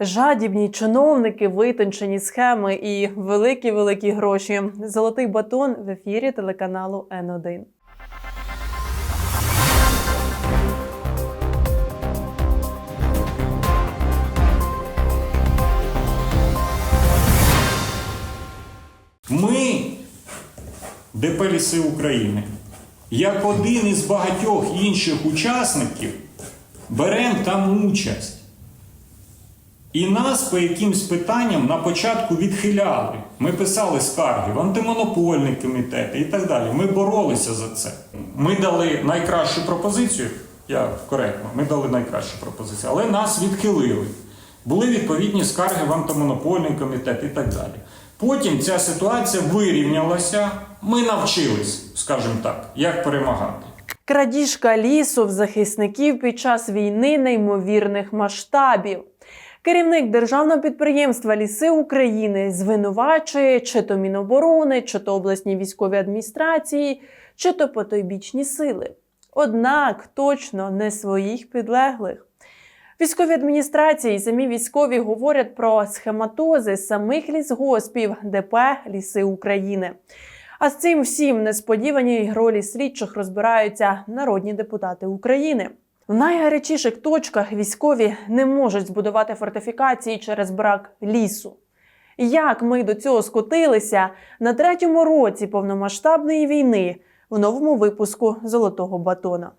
Жадібні чиновники, витончені схеми і великі великі гроші. Золотий батон в ефірі телеканалу Н1. Ми, ДП «Ліси України, як один із багатьох інших учасників, беремо там участь. І нас по якимсь питанням на початку відхиляли. Ми писали скарги в антимонопольний комітет і так далі. Ми боролися за це. Ми дали найкращу пропозицію. Я коректно, ми дали найкращу пропозицію, але нас відхилили. Були відповідні скарги в антимонопольний комітет і так далі. Потім ця ситуація вирівнялася. Ми навчились, скажімо так, як перемагати. Крадіжка лісу в захисників під час війни неймовірних масштабів. Керівник державного підприємства Ліси України звинувачує чи то Міноборони, чи то обласні військові адміністрації, чи то потойбічні сили. Однак точно не своїх підлеглих. Військові адміністрації і самі військові говорять про схематози самих лісгоспів ДП Ліси України. А з цим всім несподіваній ролі слідчих розбираються народні депутати України. В найгарячіших точках військові не можуть збудувати фортифікації через брак лісу. Як ми до цього скотилися на третьому році повномасштабної війни в новому випуску Золотого батона.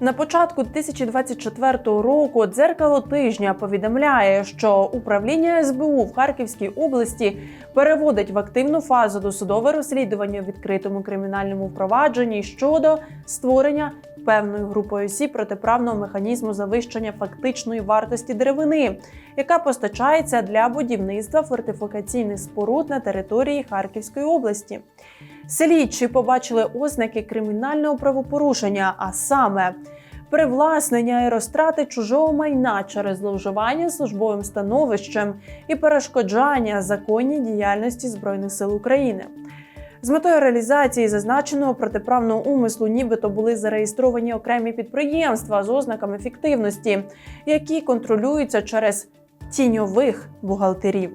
На початку 2024 року дзеркало тижня повідомляє, що управління СБУ в Харківській області переводить в активну фазу досудове розслідування в відкритому кримінальному впровадженні щодо створення певною групою осіб протиправного механізму завищення фактичної вартості деревини, яка постачається для будівництва фортифікаційних споруд на території Харківської області. Слідчі побачили ознаки кримінального правопорушення, а саме привласнення і розтрати чужого майна через зловживання службовим становищем і перешкоджання законній діяльності Збройних сил України. З метою реалізації зазначеного протиправного умислу, нібито були зареєстровані окремі підприємства з ознаками фіктивності, які контролюються через тіньових бухгалтерів.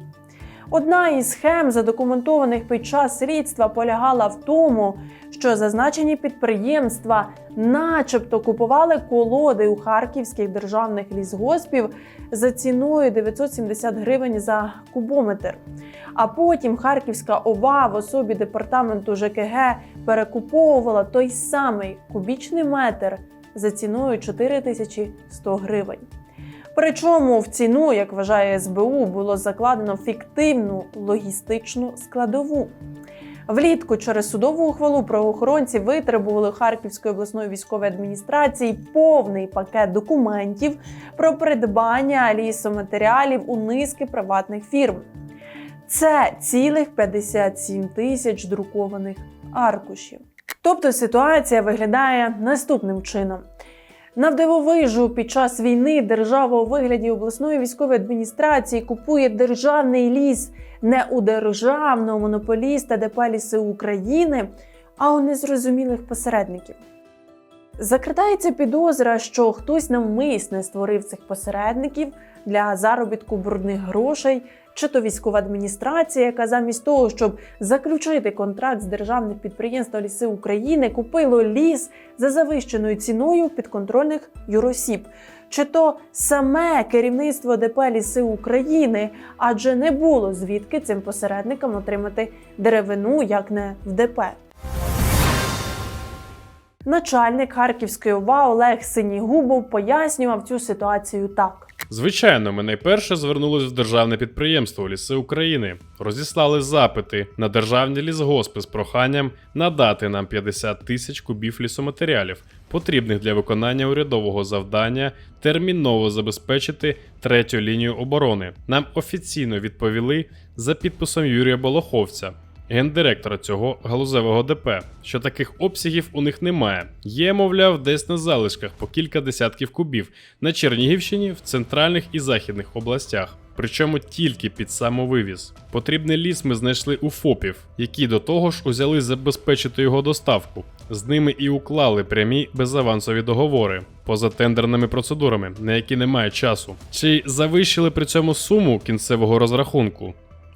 Одна із схем, задокументованих під час слідства, полягала в тому, що зазначені підприємства, начебто, купували колоди у харківських державних лісгоспів за ціною 970 гривень за кубометр. А потім Харківська ОВА в особі департаменту ЖКГ перекуповувала той самий кубічний метр за ціною 4100 гривень. Причому в ціну, як вважає СБУ, було закладено фіктивну логістичну складову. Влітку через судову ухвалу правоохоронці витребували Харківської обласної військової адміністрації повний пакет документів про придбання лісоматеріалів у низки приватних фірм. Це цілих 57 тисяч друкованих аркушів. Тобто ситуація виглядає наступним чином. Навдивовижу під час війни держава у вигляді обласної військової адміністрації купує державний ліс не у державного монополіста ДП «Ліси України, а у незрозумілих посередників. Закрадається підозра, що хтось навмисне створив цих посередників для заробітку брудних грошей, чи то військова адміністрація, яка замість того, щоб заключити контракт з державним підприємством Ліси України, купило ліс за завищеною ціною підконтрольних юросіб. Чи то саме керівництво ДП Ліси України, адже не було звідки цим посередникам отримати деревину, як не в ДП. Начальник Харківської ОВА Олег Синігубов пояснював цю ситуацію так. Звичайно, ми найперше звернулись в державне підприємство Ліси України, розіслали запити на державні лісгоспи з проханням надати нам 50 тисяч кубів лісоматеріалів, потрібних для виконання урядового завдання, терміново забезпечити третю лінію оборони. Нам офіційно відповіли за підписом Юрія Болоховця. Гендиректора цього галузевого ДП, що таких обсягів у них немає. Є, мовляв, десь на залишках по кілька десятків кубів на Чернігівщині, в центральних і західних областях. Причому тільки під самовивіз. Потрібний ліс ми знайшли у ФОПів, які до того ж узяли забезпечити його доставку. З ними і уклали прямі безавансові договори поза тендерними процедурами, на які немає часу. Чи завищили при цьому суму кінцевого розрахунку?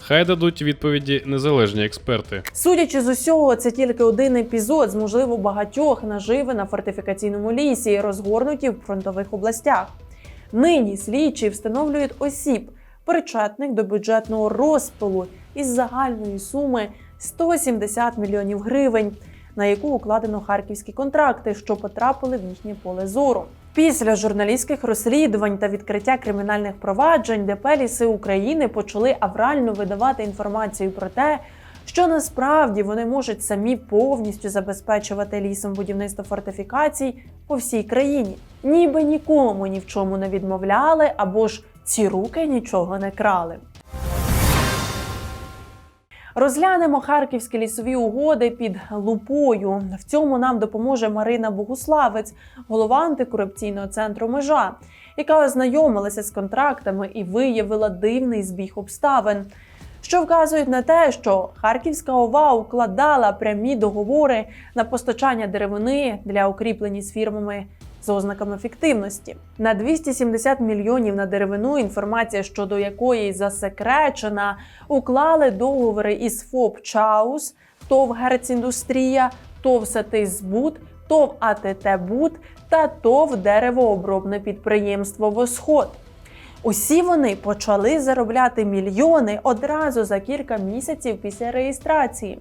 Хай дадуть відповіді незалежні експерти. Судячи з усього, це тільки один епізод з можливо багатьох наживи на фортифікаційному лісі, розгорнуті в фронтових областях. Нині слідчі встановлюють осіб, причетних до бюджетного розпилу із загальної суми 170 мільйонів гривень, на яку укладено харківські контракти, що потрапили в їхнє поле зору. Після журналістських розслідувань та відкриття кримінальних проваджень ДП «Ліси України почали аврально видавати інформацію про те, що насправді вони можуть самі повністю забезпечувати лісом будівництво фортифікацій по всій країні, ніби нікому ні в чому не відмовляли або ж ці руки нічого не крали. Розглянемо харківські лісові угоди під лупою. В цьому нам допоможе Марина Богуславець, голова антикорупційного центру Межа, яка ознайомилася з контрактами і виявила дивний збіг обставин, що вказують на те, що Харківська ОВА укладала прямі договори на постачання деревини для укріплені з фірмами з ознаками фіктивності. На 270 мільйонів на деревину, інформація щодо якої засекречена, уклали договори із ФОП Чаус, ТОВ Герціндустрія, ТОВ Сатизбуд, ТОВ АТТ Буд та ТОВ Деревообробне підприємство Восход. Усі вони почали заробляти мільйони одразу за кілька місяців після реєстрації.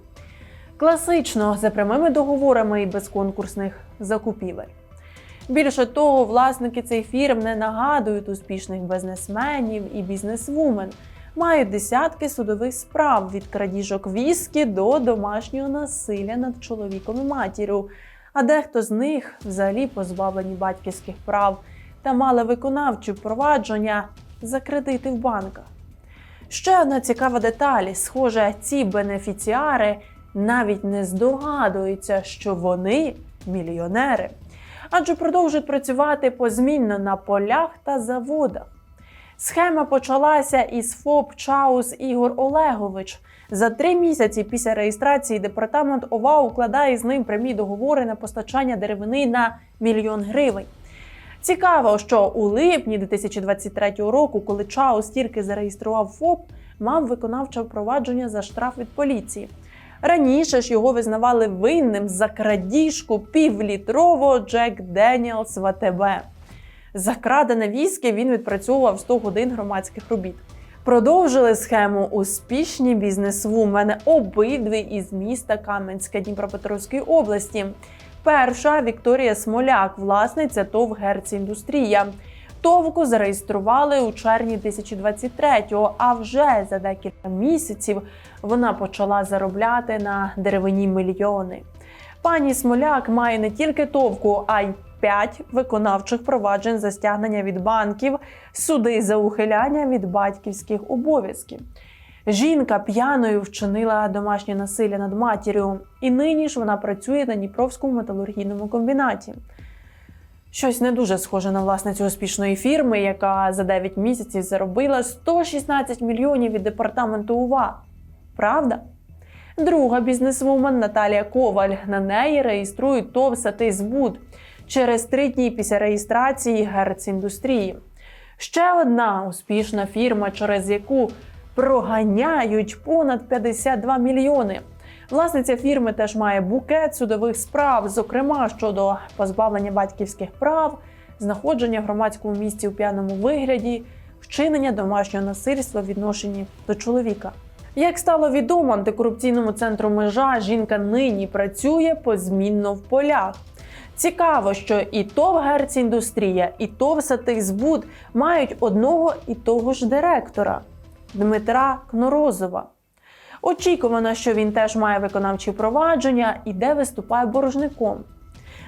Класично за прямими договорами і без конкурсних закупівель. Більше того, власники цих фірм не нагадують успішних бізнесменів і бізнесвумен. Мають десятки судових справ від крадіжок віскі до домашнього насилля над чоловіком і матір'ю. А дехто з них взагалі позбавлені батьківських прав та мали виконавчі впровадження за кредити в банках. Ще одна цікава деталь: схоже, ці бенефіціари навіть не здогадуються, що вони мільйонери, адже продовжують працювати позмінно на полях та заводах. Схема почалася із ФОП Чаус Ігор Олегович. За три місяці після реєстрації департамент ОВА укладає з ним прямі договори на постачання деревини на мільйон гривень. Цікаво, що у липні 2023 року, коли Чаус тільки зареєстрував ФОП, мав виконавче впровадження за штраф від поліції. Раніше ж його визнавали винним за крадіжку півлітрового Джек Деніелс в АТБ. За віскі він відпрацьовував 100 годин громадських робіт. Продовжили схему успішні бізнесвумени обидві із міста Кам'янська Дніпропетровської області. Перша Вікторія Смоляк, власниця ТОВ «Герціндустрія». Товку зареєстрували у червні 2023-го, а вже за декілька місяців вона почала заробляти на деревині мільйони. Пані Смоляк має не тільки товку, а й п'ять виконавчих проваджень за стягнення від банків, суди за ухиляння від батьківських обов'язків. Жінка п'яною вчинила домашнє насилля над матір'ю, і нині ж вона працює на Дніпровському металургійному комбінаті. Щось не дуже схоже на власницю успішної фірми, яка за 9 місяців заробила 116 мільйонів від департаменту УВА. Правда? Друга бізнесвумен Наталія Коваль. На неї реєструють ТОВ «Сатизбуд» через три дні після реєстрації Герціндустрії. Ще одна успішна фірма, через яку проганяють понад 52 мільйони. Власниця фірми теж має букет судових справ, зокрема щодо позбавлення батьківських прав, знаходження в громадському місці у п'яному вигляді, вчинення домашнього насильства в відношенні до чоловіка. Як стало відомо антикорупційному центру межа, жінка нині працює позмінно в полях. Цікаво, що і ТОВ «Герціндустрія», і ТОВ «Сатизбуд» мають одного і того ж директора Дмитра Кнорозова. Очікувано, що він теж має виконавчі провадження і де виступає боржником.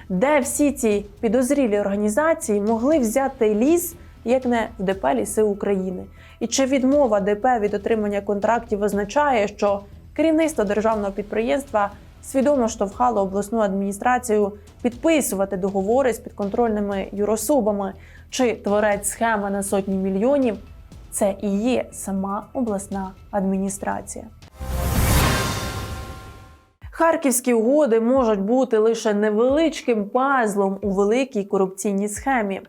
Де всі ці підозрілі організації могли взяти ліс, як не в ДП Ліси України? І чи відмова ДП від отримання контрактів означає, що керівництво державного підприємства свідомо штовхало обласну адміністрацію підписувати договори з підконтрольними юрособами, чи творець схеми на сотні мільйонів це і є сама обласна адміністрація. Харківські угоди можуть бути лише невеличким пазлом у великій корупційній схемі.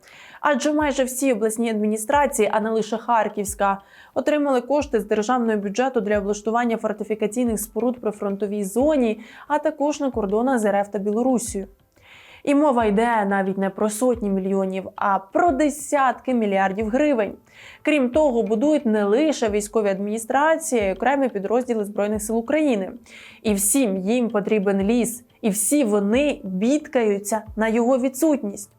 Адже майже всі обласні адміністрації, а не лише Харківська, отримали кошти з державного бюджету для облаштування фортифікаційних споруд при фронтовій зоні, а також на кордонах з РФ та Білорусію. І мова йде навіть не про сотні мільйонів, а про десятки мільярдів гривень. Крім того, будують не лише військові адміністрації, а й окремі підрозділи Збройних сил України. І всім їм потрібен ліс, і всі вони бідкаються на його відсутність.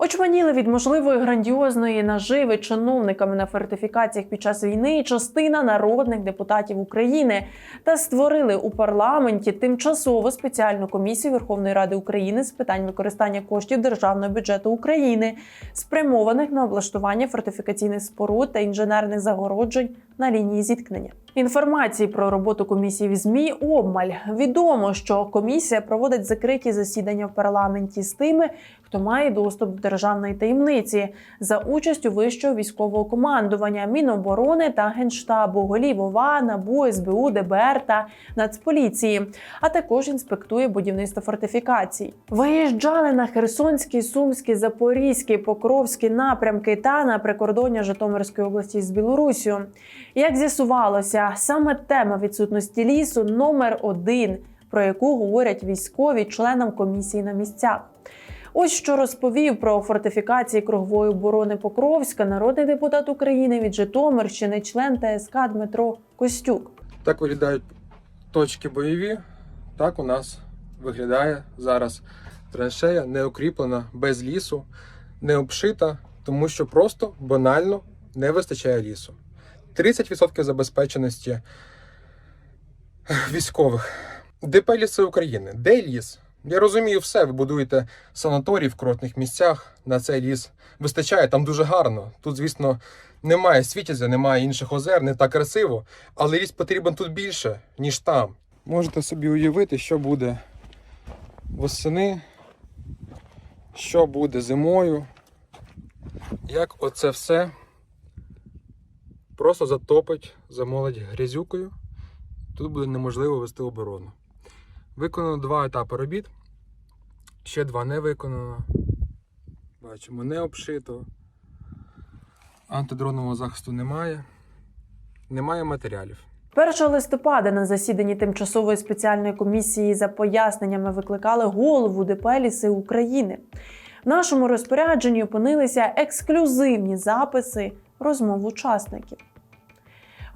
Очманіли від можливої грандіозної наживи чиновниками на фортифікаціях під час війни частина народних депутатів України та створили у парламенті тимчасову спеціальну комісію Верховної Ради України з питань використання коштів державного бюджету України, спрямованих на облаштування фортифікаційних споруд та інженерних загороджень на лінії зіткнення. Інформації про роботу комісії в ЗМІ обмаль відомо, що комісія проводить закриті засідання в парламенті з тими, хто має доступ до державної таємниці за участю вищого військового командування, Міноборони та Генштабу, голів ОВА, НАБУ, СБУ, ДБР та Нацполіції, а також інспектує будівництво фортифікацій. Виїжджали на Херсонський, Сумський, Запорізький, Покровський напрямки та на прикордоння Житомирської області з Білоруссю. Як з'ясувалося, саме тема відсутності лісу номер один, про яку говорять військові членам комісії на місцях. Ось що розповів про фортифікації кругової оборони Покровська народний депутат України від Житомирщини, член ТСК Дмитро Костюк. Так виглядають точки бойові. Так у нас виглядає зараз траншея не укріплена без лісу, не обшита, тому що просто банально не вистачає лісу. 30% забезпеченості військових. ДП ліси України. Де ліс? Я розумію все. Ви будуєте санаторій в кротних місцях. На цей ліс вистачає, там дуже гарно. Тут, звісно, немає світязя, немає інших озер, не так красиво. Але ліс потрібен тут більше, ніж там. Можете собі уявити, що буде восени, що буде зимою. Як оце все просто затопить, замолить грязюкою. Тут буде неможливо вести оборону. Виконано два етапи робіт. Ще два не виконано. Бачимо, не обшито. Антидронового захисту немає. Немає матеріалів. 1 листопада на засіданні тимчасової спеціальної комісії за поясненнями викликали голову ДП «Ліси України. В нашому розпорядженні опинилися ексклюзивні записи розмов учасників.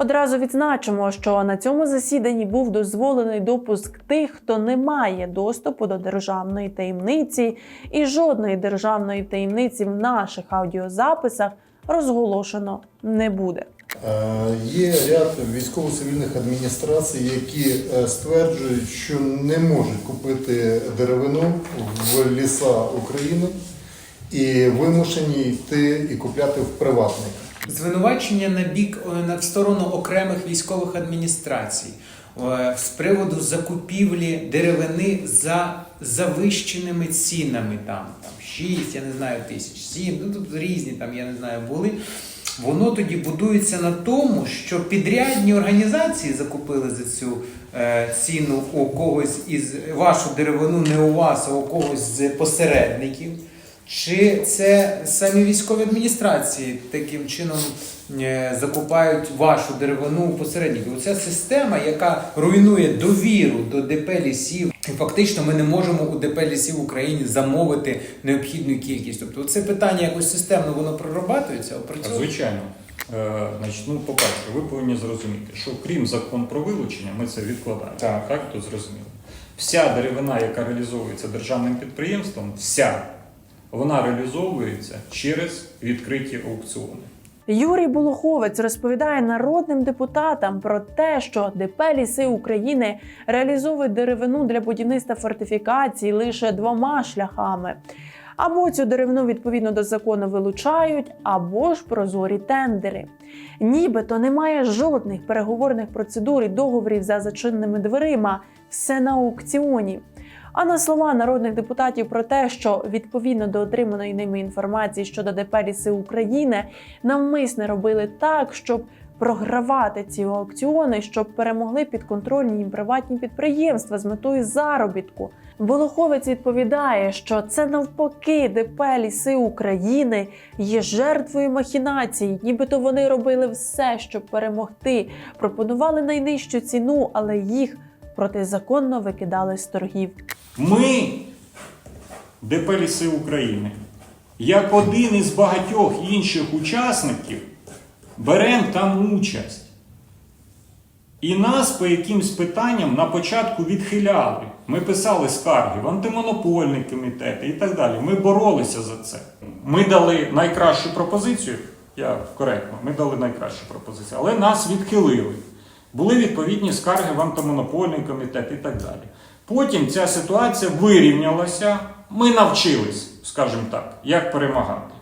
Одразу відзначимо, що на цьому засіданні був дозволений допуск тих, хто не має доступу до державної таємниці, і жодної державної таємниці в наших аудіозаписах розголошено не буде. Е, Є ряд військово-цивільних адміністрацій, які е, стверджують, що не можуть купити деревину в ліса України і вимушені йти і купляти в приватника. Звинувачення на бік е, на в сторону окремих військових адміністрацій е, з приводу закупівлі деревини за завищеними цінами, там, там 6, я не знаю, тисяч, 7, ну тут різні там, я не знаю, були. Воно тоді будується на тому, що підрядні організації закупили за цю е, ціну у когось із вашу деревину, не у вас, а у когось з посередників. Чи це самі військові адміністрації таким чином е, закупають вашу деревину у посередників? Оця система, яка руйнує довіру до ДП лісів, і фактично ми не можемо у ДП лісів в Україні замовити необхідну кількість. Тобто це питання якось системно воно прорабатується, опрацьовується? Звичайно. Е, значить, ну, по-перше, ви повинні зрозуміти, що крім закон про вилучення, ми це відкладаємо. Так. так то зрозуміло. Вся деревина, яка реалізовується державним підприємством, вся вона реалізовується через відкриті аукціони. Юрій Болоховець розповідає народним депутатам про те, що ДП «Ліси України реалізовують деревину для будівництва фортифікацій лише двома шляхами. Або цю деревину відповідно до закону вилучають, або ж прозорі тендери. Нібито немає жодних переговорних процедур і договорів за зачиненими дверима, все на аукціоні. А на слова народних депутатів про те, що відповідно до отриманої ними інформації щодо ДП «Ліси України навмисне робили так, щоб програвати ці аукціони, щоб перемогли підконтрольні їм приватні підприємства з метою заробітку. Волоховець відповідає, що це навпаки ДП Ліси України є жертвою махінацій, нібито вони робили все, щоб перемогти, пропонували найнижчу ціну, але їх протизаконно викидали з торгів. Ми, ДП Ліси України, як один із багатьох інших учасників, беремо там участь. І нас по якимсь питанням на початку відхиляли. Ми писали скарги в антимонопольний комітет і так далі. Ми боролися за це. Ми дали найкращу пропозицію. Я коректно, ми дали найкращу пропозицію, але нас відхилили. Були відповідні скарги в антимонопольний комітет і так далі. Потім ця ситуація вирівнялася. Ми навчились, скажімо так, як перемагати.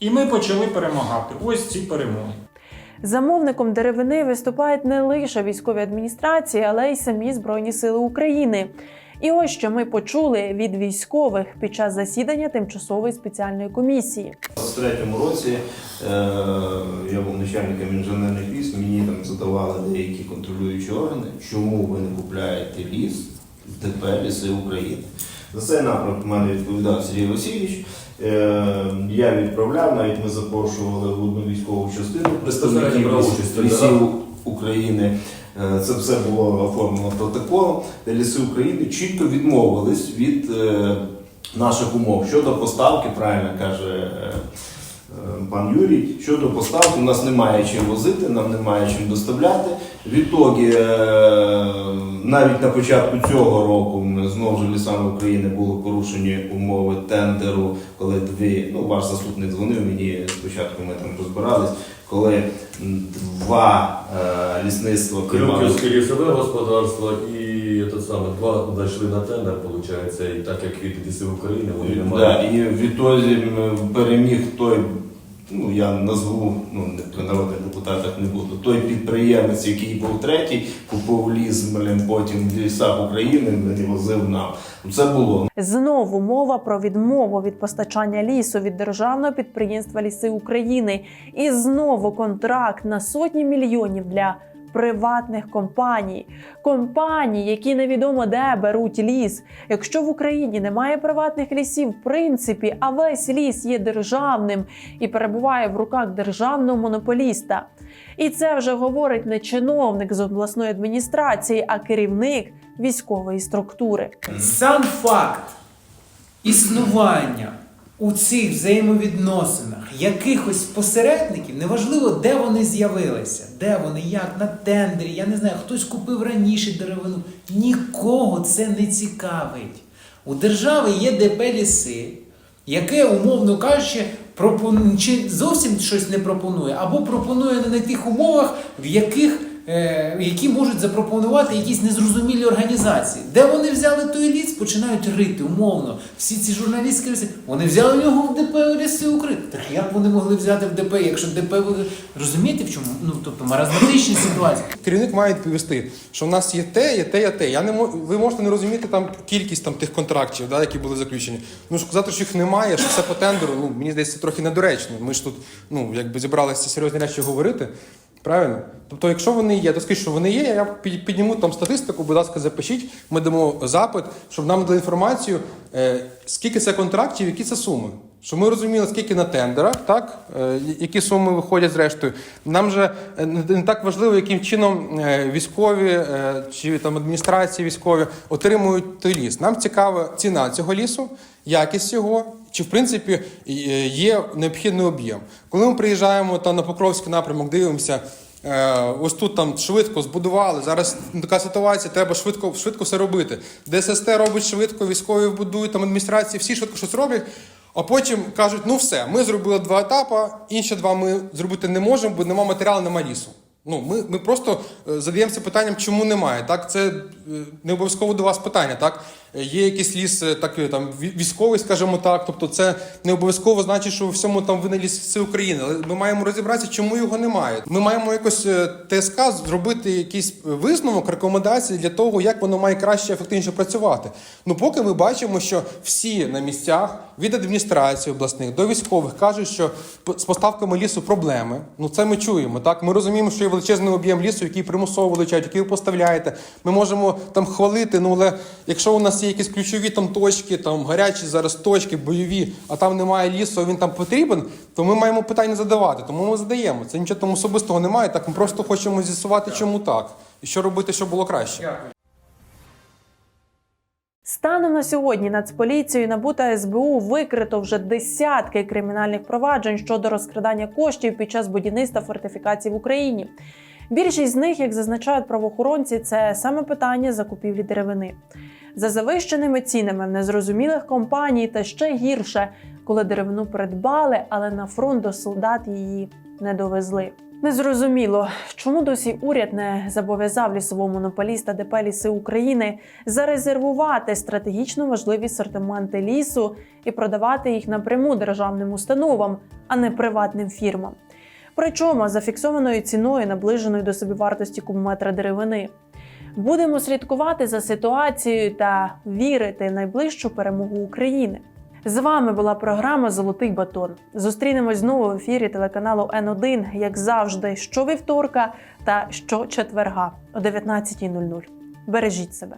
І ми почали перемагати. Ось ці перемоги. Замовником деревини виступають не лише військові адміністрації, але й самі Збройні Сили України. І ось що ми почули від військових під час засідання тимчасової спеціальної комісії. У 23-му році е, я був начальником інженерних військ, мені там задавали деякі контролюючі органи, чому ви не купляєте ліс з ДП Ліси України. За цей напрямок в мене відповідав Сергій Васильович. Е, я відправляв, навіть ми запрошували в одну військову частину представників ліс- лісів України. Е, Це все було оформлено протоколом, де ліси України чітко відмовились від е, наших умов щодо поставки, правильно каже е, пан Юрій, щодо поставки, у нас немає чим возити, нам немає чим доставляти. Відтоді, навіть на початку цього року знову ж лісами України були порушені умови тендеру, коли дві, ну ваш заступник дзвонив мені спочатку, ми там розбирались, коли два е, лісництва Крюківське лісове господарство і те саме два зайшли на тендер, виходить, і так як від лісів України вони не Да, і відтоді м, переміг той, ну я назву, ну не при народних депутатах не буду, той підприємець, який був третій, купив ліс, блін, потім в лісах України не возив нам. Це було. Знову мова про відмову від постачання лісу від державного підприємства Ліси України. І знову контракт на сотні мільйонів для приватних компаній. Компаній, які невідомо де беруть ліс. Якщо в Україні немає приватних лісів, в принципі, а весь ліс є державним і перебуває в руках державного монополіста. І це вже говорить не чиновник з обласної адміністрації, а керівник військової структури. Сам факт існування у цих взаємовідносинах якихось посередників, неважливо, де вони з'явилися, де вони, як, на тендері, я не знаю, хтось купив раніше деревину. Нікого це не цікавить. У держави є ДП ліси, яке, умовно кажучи, пропон... чи зовсім щось не пропонує, або пропонує не на тих умовах, в яких які можуть запропонувати якісь незрозумілі організації. Де вони взяли той ліс, починають рити умовно. Всі ці журналістські ліси, вони взяли в нього в ДП ліси України. Так як вони могли взяти в ДП, якщо ДП розумієте в чому? Ну тобто маразматичні ситуації. Керівник має відповісти, що в нас є те, є те, є те. Я не мо- ви можете не розуміти там кількість там тих контрактів, да, які були заключені. Ну сказати, що їх немає, що все по тендеру. Ну мені здається, трохи недоречно. Ми ж тут ну якби зібралися серйозні речі говорити. Правильно? Тобто, якщо вони є, то скажіть, що вони є, я під- підніму там статистику, будь ласка, запишіть, ми дамо запит, щоб нам дали інформацію, е, скільки це контрактів, які це суми. Щоб ми розуміли, скільки на тендерах, так, е, які суми виходять зрештою. Нам же е, не так важливо, яким чином е, військові чи там адміністрації військові отримують той ліс. Нам цікава ціна цього лісу, якість його, чи в принципі є необхідний об'єм. Коли ми приїжджаємо там на Покровський напрямок, дивимося. Ось тут там швидко збудували. Зараз така ситуація, треба швидко, швидко все робити. ДССТ робить швидко, військові будують, там адміністрації, всі швидко щось роблять. А потім кажуть: ну все, ми зробили два етапи, інші два ми зробити не можемо, бо нема матеріалу, нема лісу. Ну, ми, ми просто е, задаємося питанням, чому немає. Так, це е, не обов'язково до вас питання. Так, Є якийсь ліс е, так, е, там військовий, скажімо так. Тобто, це не обов'язково значить, що у всьому там винен ліси України. Але ми маємо розібратися, чому його немає. Ми маємо якось е, ТСК зробити якийсь висновок, рекомендації для того, як воно має краще ефективніше працювати. Ну, поки ми бачимо, що всі на місцях від адміністрації обласних до військових кажуть, що з поставками лісу проблеми. Ну це ми чуємо. Так, ми розуміємо, що є величезний об'єм лісу, який примусово вилучають, який ви поставляєте. Ми можемо там хвалити. Ну але якщо у нас є якісь ключові там точки, там гарячі зараз точки, бойові, а там немає лісу, а він там потрібен, то ми маємо питання задавати. Тому ми задаємо. Це нічого там особистого немає. Так ми просто хочемо з'ясувати, чому так, і що робити, щоб було краще. Станом на сьогодні Нацполіцією НАБУ та СБУ викрито вже десятки кримінальних проваджень щодо розкрадання коштів під час будівництва фортифікацій в Україні. Більшість з них, як зазначають правоохоронці, це саме питання закупівлі деревини. За завищеними цінами в незрозумілих компаній та ще гірше, коли деревину придбали, але на фронт до солдат її не довезли. Незрозуміло, чому досі уряд не зобов'язав лісового монополіста ДП «Ліси України зарезервувати стратегічно важливі сортименти лісу і продавати їх напряму державним установам, а не приватним фірмам. Причому за фіксованою ціною, наближеною до собівартості кубометра деревини. Будемо слідкувати за ситуацією та вірити в найближчу перемогу України. З вами була програма Золотий батон. Зустрінемось знову в ефірі телеканалу Н1, як завжди, щовівторка та щочетверга о 19.00. Бережіть себе.